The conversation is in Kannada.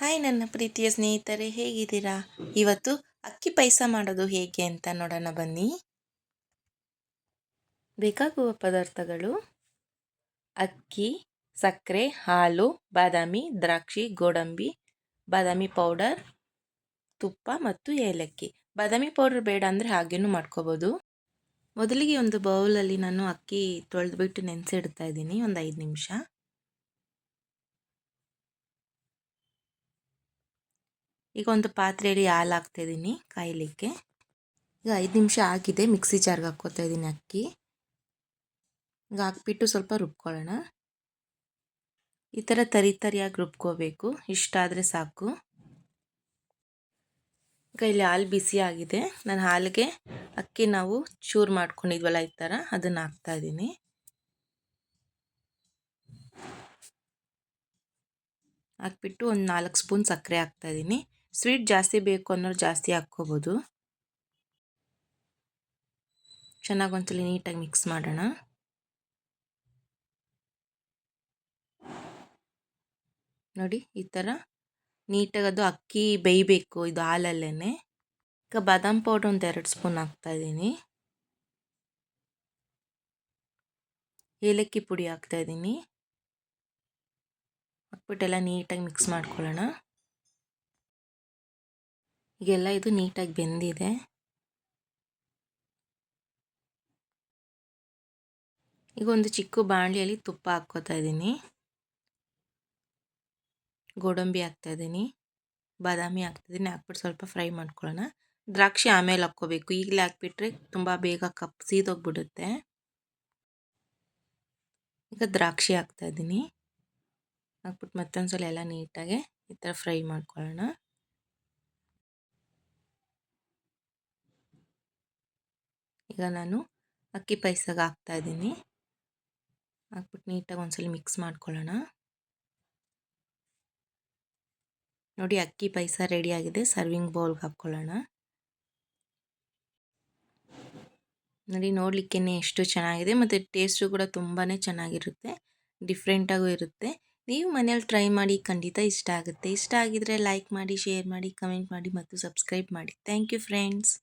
ಹಾಯ್ ನನ್ನ ಪ್ರೀತಿಯ ಸ್ನೇಹಿತರೆ, ಹೇಗಿದ್ದೀರಾ? ಇವತ್ತು ಅಕ್ಕಿ ಪಾಯಸ ಮಾಡೋದು ಹೇಗೆ ಅಂತ ನೋಡೋಣ ಬನ್ನಿ. ಬೇಕಾಗುವ ಪದಾರ್ಥಗಳು ಅಕ್ಕಿ, ಸಕ್ಕರೆ, ಹಾಲು, ಬಾದಾಮಿ, ದ್ರಾಕ್ಷಿ, ಗೋಡಂಬಿ, ಬಾದಾಮಿ ಪೌಡರ್, ತುಪ್ಪ ಮತ್ತು ಏಲಕ್ಕಿ. ಬಾದಾಮಿ ಪೌಡರ್ ಬೇಡ ಅಂದರೆ ಹಾಗೇನು ಮಾಡ್ಕೋಬೋದು. ಮೊದಲಿಗೆ ಒಂದು ಬೌಲಲ್ಲಿ ನಾನು ಅಕ್ಕಿ ತೊಳೆದ್ಬಿಟ್ಟು ನೆನೆಸಿಡ್ತಾ ಇದ್ದೀನಿ, ಒಂದು ಐದು ನಿಮಿಷ. ಈಗ ಒಂದು ಪಾತ್ರೆಯಲ್ಲಿ ಹಾಲು ಹಾಕ್ತಾಯಿದ್ದೀನಿ ಕಾಯಲಿಕ್ಕೆ. ಈಗ ಐದು ನಿಮಿಷ ಆಗಿದೆ, ಮಿಕ್ಸಿ ಜಾರ್ಗೆ ಹಾಕ್ಕೋತಾ ಇದ್ದೀನಿ ಅಕ್ಕಿ. ಈಗ ಹಾಕ್ಬಿಟ್ಟು ಸ್ವಲ್ಪ ರುಬ್ಕೊಳ್ಳೋಣ. ಈ ಥರ ತರಿ ತರಿಯಾಗಿ ರುಬ್ಕೋಬೇಕು ಇಷ್ಟಾದರೆ ಸಾಕು. ಈಗ ಇಲ್ಲಿ ಹಾಲು ಬಿಸಿ ಆಗಿದೆ. ನಾನು ಹಾಲಿಗೆ ಅಕ್ಕಿ ನಾವು ಚೂರು ಮಾಡ್ಕೊಂಡಿದ್ವಲ್ಲ ಈ ಥರ, ಅದನ್ನು ಹಾಕ್ತಾ ಇದ್ದೀನಿ. ಹಾಕ್ಬಿಟ್ಟು ಒಂದು ನಾಲ್ಕು ಸ್ಪೂನ್ ಸಕ್ಕರೆ ಹಾಕ್ತಾಯಿದ್ದೀನಿ ಸ್ವೀಟ್ ಜಾಸ್ತಿ ಬೇಕು ಅನ್ನೋರು ಜಾಸ್ತಿ ಹಾಕ್ಕೋಬೋದು. ಚೆನ್ನಾಗಿ ಒಂದ್ಸಲಿ ನೀಟಾಗಿ ಮಿಕ್ಸ್ ಮಾಡೋಣ. ನೋಡಿ, ಈ ಥರ ನೀಟಾಗಿ ಅದು ಅಕ್ಕಿ ಬೇಯಬೇಕು, ಇದು ಹಾಲಲ್ಲೇ ಈಗ ಬಾದಾಮ್ ಪೌಡ್ರ್ ಒಂದು ಎರಡು ಸ್ಪೂನ್ ಹಾಕ್ತಾಯಿದ್ದೀನಿ ಏಲಕ್ಕಿ ಪುಡಿ ಹಾಕ್ತಾಯಿದ್ದೀನಿ ಹಾಕ್ಬಿಟ್ಟೆಲ್ಲ ನೀಟಾಗಿ ಮಿಕ್ಸ್ ಮಾಡ್ಕೊಳ್ಳೋಣ. ಈಗೆಲ್ಲ ಇದು ನೀಟಾಗಿ ಬೆಂದಿದೆ. ಈಗ ಒಂದು ಚಿಕ್ಕ ಬಾಣಲಿಯಲ್ಲಿ ತುಪ್ಪ ಹಾಕ್ಕೋತಾ ಇದ್ದೀನಿ. ಗೋಡಂಬಿ ಹಾಕ್ತಾ ಇದ್ದೀನಿ. ಬಾದಾಮಿ ಹಾಕ್ತಿದ್ದೀನಿ ಹಾಕ್ಬಿಟ್ಟು ಸ್ವಲ್ಪ ಫ್ರೈ ಮಾಡ್ಕೊಳ್ಳೋಣ. ದ್ರಾಕ್ಷಿ ಆಮೇಲೆ ಹಾಕ್ಕೋಬೇಕು. ಈಗಲೇ ಹಾಕ್ಬಿಟ್ರೆ ತುಂಬ ಬೇಗ ಕಪ್ ಸೀದೋಗ್ಬಿಡುತ್ತೆ. ಈಗ ದ್ರಾಕ್ಷಿ ಹಾಕ್ತಾಯಿದ್ದೀನಿ ಹಾಕ್ಬಿಟ್ಟು ಮತ್ತೊಂದು ಸಲ ಎಲ್ಲ ನೀಟಾಗೆ ಈ ಥರ ಫ್ರೈ ಮಾಡ್ಕೊಳ್ಳೋಣ. ಈಗ ನಾನು ಅಕ್ಕಿ ಪಾಯಸಗೆ ಹಾಕ್ತಾ ಇದ್ದೀನಿ. ಹಾಕ್ಬಿಟ್ಟು ನೀಟಾಗಿ ಒಂದ್ಸಲ ಮಿಕ್ಸ್ ಮಾಡ್ಕೊಳ್ಳೋಣ. ನೋಡಿ ಅಕ್ಕಿ ಪಾಯಸ ರೆಡಿಯಾಗಿದೆ ಸರ್ವಿಂಗ್ ಬೌಲ್ಗೆ ಹಾಕ್ಕೊಳ್ಳೋಣ. ನೋಡಿ ನೋಡಲಿಕ್ಕೆ ಎಷ್ಟು ಚೆನ್ನಾಗಿದೆ ಮತ್ತು ಟೇಸ್ಟು ಕೂಡ ತುಂಬಾ ಚೆನ್ನಾಗಿರುತ್ತೆ. ಡಿಫ್ರೆಂಟಾಗೂ ಇರುತ್ತೆ. ನೀವು ಮನೇಲಿ ಟ್ರೈ ಮಾಡಿ ಖಂಡಿತ ಇಷ್ಟ ಆಗುತ್ತೆ. ಇಷ್ಟ ಆಗಿದರೆ ಲೈಕ್ ಮಾಡಿ, ಶೇರ್ ಮಾಡಿ, ಕಮೆಂಟ್ ಮಾಡಿ ಮತ್ತು ಸಬ್ಸ್ಕ್ರೈಬ್ ಮಾಡಿ. Thank you friends.